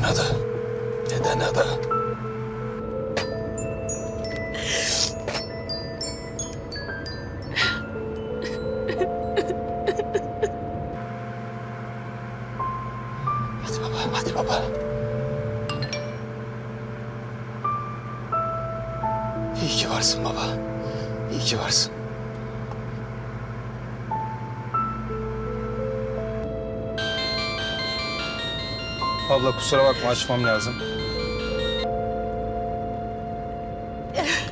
Neden Ada? Neden Ada? Hadi baba, hadi baba. İyi ki varsın baba. İyi ki varsın. Abla kusura bakma açmam lazım.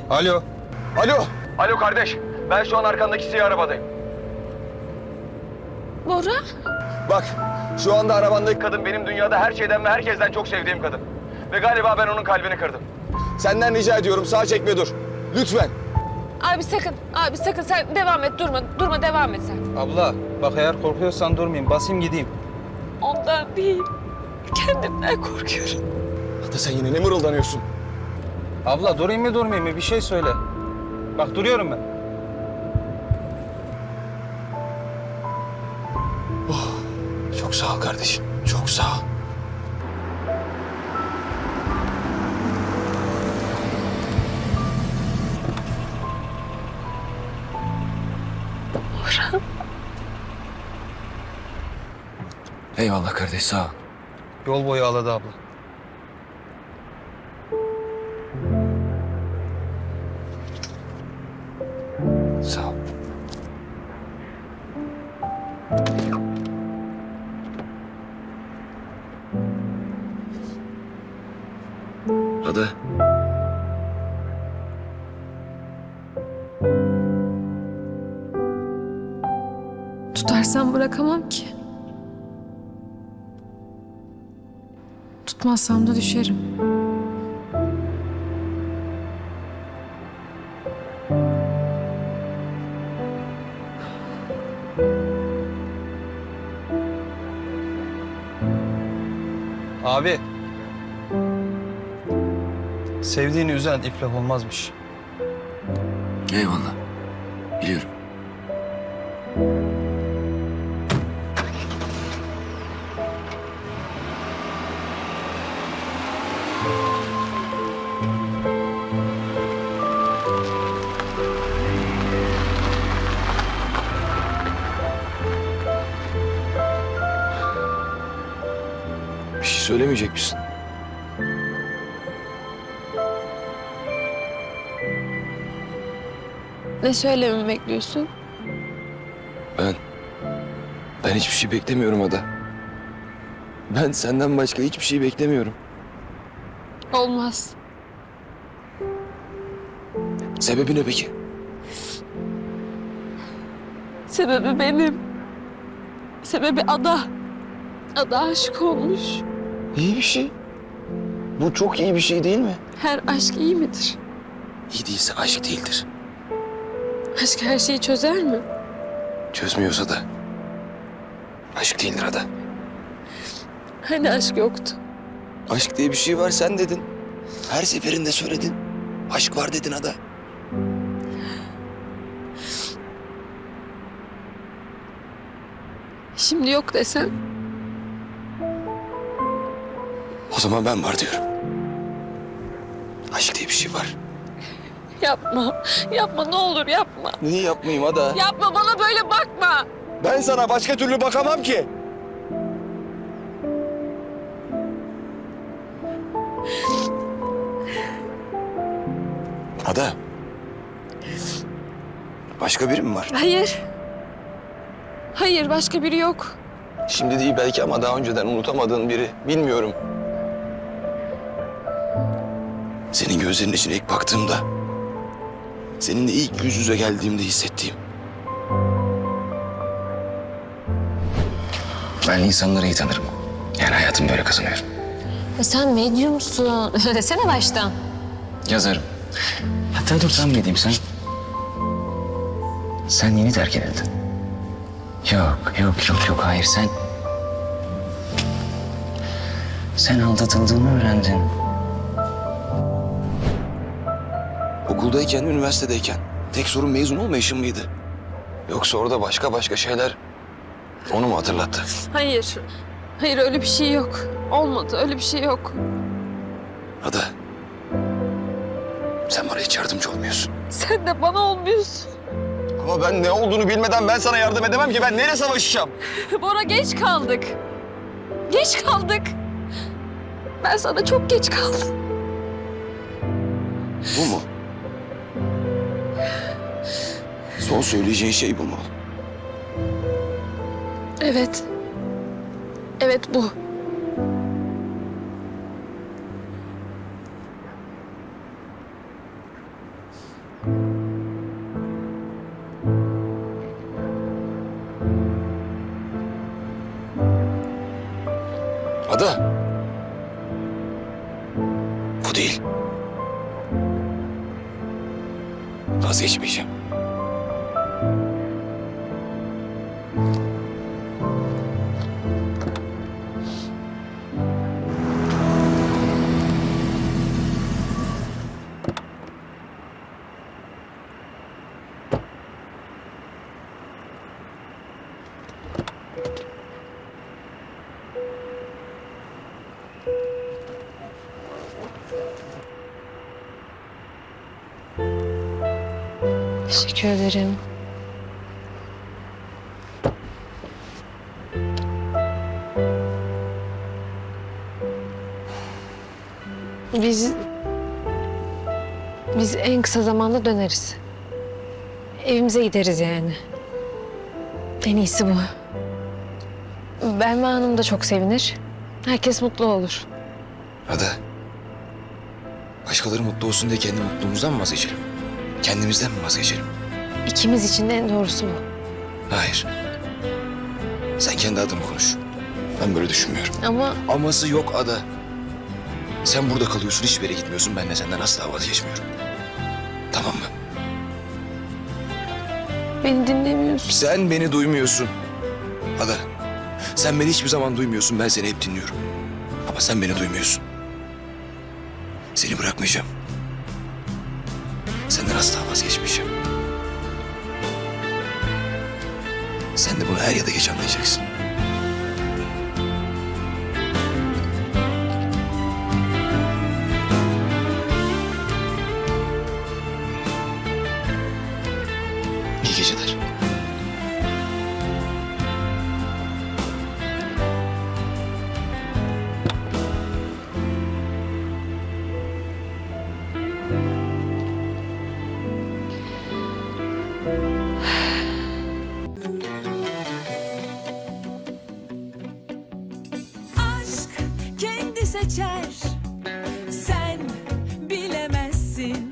Alo. Alo. Alo kardeş, ben şu an arkandaki siyah arabadayım. Bora? Bak, şu anda arabandaki kadın benim dünyada her şeyden ve herkesten çok sevdiğim kadın. Ve galiba ben onun kalbini kırdım. Senden rica ediyorum sağ çekme dur. Lütfen. Abi sakın, abi sakın sen devam et, durma, durma devam et sen. Abla bak eğer korkuyorsan durmayayım. Basayım gideyim. Ondan değil, kendimden korkuyorum. Ada sen yine ne mırıldanıyorsun? Abla durayım mı durmayayım mı bir şey söyle. Bak duruyorum ben. Çok sağ ol kardeşim. Çok sağ ol. Eyvallah kardeş sağ ol. Yol boyu ağladı abla. Sağ ol. Ada. Tutarsam bırakamam ki. Tutmazsam da düşerim. Abi. Sevdiğini üzen iflah olmazmış. Eyvallah. Biliyorum. Bir söylemeyecek misin? Ne söylememi bekliyorsun? Ben... Ben hiçbir şey beklemiyorum Ada. Ben senden başka hiçbir şey beklemiyorum. Olmaz. Sebebi ne peki? Sebebi benim. Sebebi Ada. Ada aşık olmuş. İyi bir şey. Bu çok iyi bir şey değil mi? Her aşk iyi midir? İyi değilse aşk değildir. Aşk her şeyi çözer mi? Çözmüyorsa da aşk değildir Ada. Hani aşk yoktu? Aşk diye bir şey var sen dedin. Her seferinde söyledin. Aşk var dedin Ada. Şimdi yok desen O zaman ben var diyorum. Aşk diye bir şey var. yapma. Yapma ne olur yapma. Niye yapmayayım Ada? Yapma bana böyle bakma. Ben sana başka türlü bakamam ki. Ada. Başka biri mi var? Hayır. Hayır başka biri yok. Şimdi değil belki ama daha önceden unutamadığın biri. Bilmiyorum. Senin gözlerinin içine ilk baktığımda... ...seninle ilk yüz yüze geldiğimde hissettiğim... Ben insanları iyi tanırım. Yani hayatımı böyle kazanıyorum. E sen medyumsun. Desene baştan. Yazarım. Hatta dur tam edeyim sen. Sen yeni terk edildin. Yok, yok, yok, yok. Hayır sen... Sen aldatıldığını öğrendin. Okuldayken, üniversitedeyken tek sorun mezun olmayışın mıydı? Yoksa orada başka başka şeyler onu mu hatırlattı? Hayır. Hayır öyle bir şey yok. Olmadı öyle bir şey yok. Ada. Sen bana hiç yardımcı olmuyorsun. Sen de bana olmuyorsun. Ama ben ne olduğunu bilmeden ben sana yardım edemem ki. Ben neyle savaşacağım? Bora geç kaldık. Geç kaldık. Ben sana çok geç kaldım. Bu mu? Son söyleyeceğin şey bu mu? Evet. Evet bu. Ada. Bu değil. Vazgeçmeyeceğim. Teşekkür ederim. Biz... Biz en kısa zamanda döneriz. Evimize gideriz yani. En iyisi bu. Belma Hanım da çok sevinir. Herkes mutlu olur. Ada. Başkaları mutlu olsun diye kendi mutluluğumuzdan mı vazgeçelim? Kendimizden mi vazgeçelim? İkimiz için de en doğrusu bu. Hayır. Sen kendi adını konuş. Ben böyle düşünmüyorum. Ama Aması yok Ada. Sen burada kalıyorsun, hiçbir yere gitmiyorsun. Ben de senden asla vazgeçmiyorum. Tamam mı? beni dinlemiyorsun. Sen beni duymuyorsun. Ada, sen beni hiçbir zaman duymuyorsun. Ben seni hep dinliyorum. Ama sen beni duymuyorsun. Seni bırakmayacağım. Senden asla vazgeçmeyeceğim. Sen de bunu er ya da geç anlayacaksın. İyi geceler. Aşk kendi seçer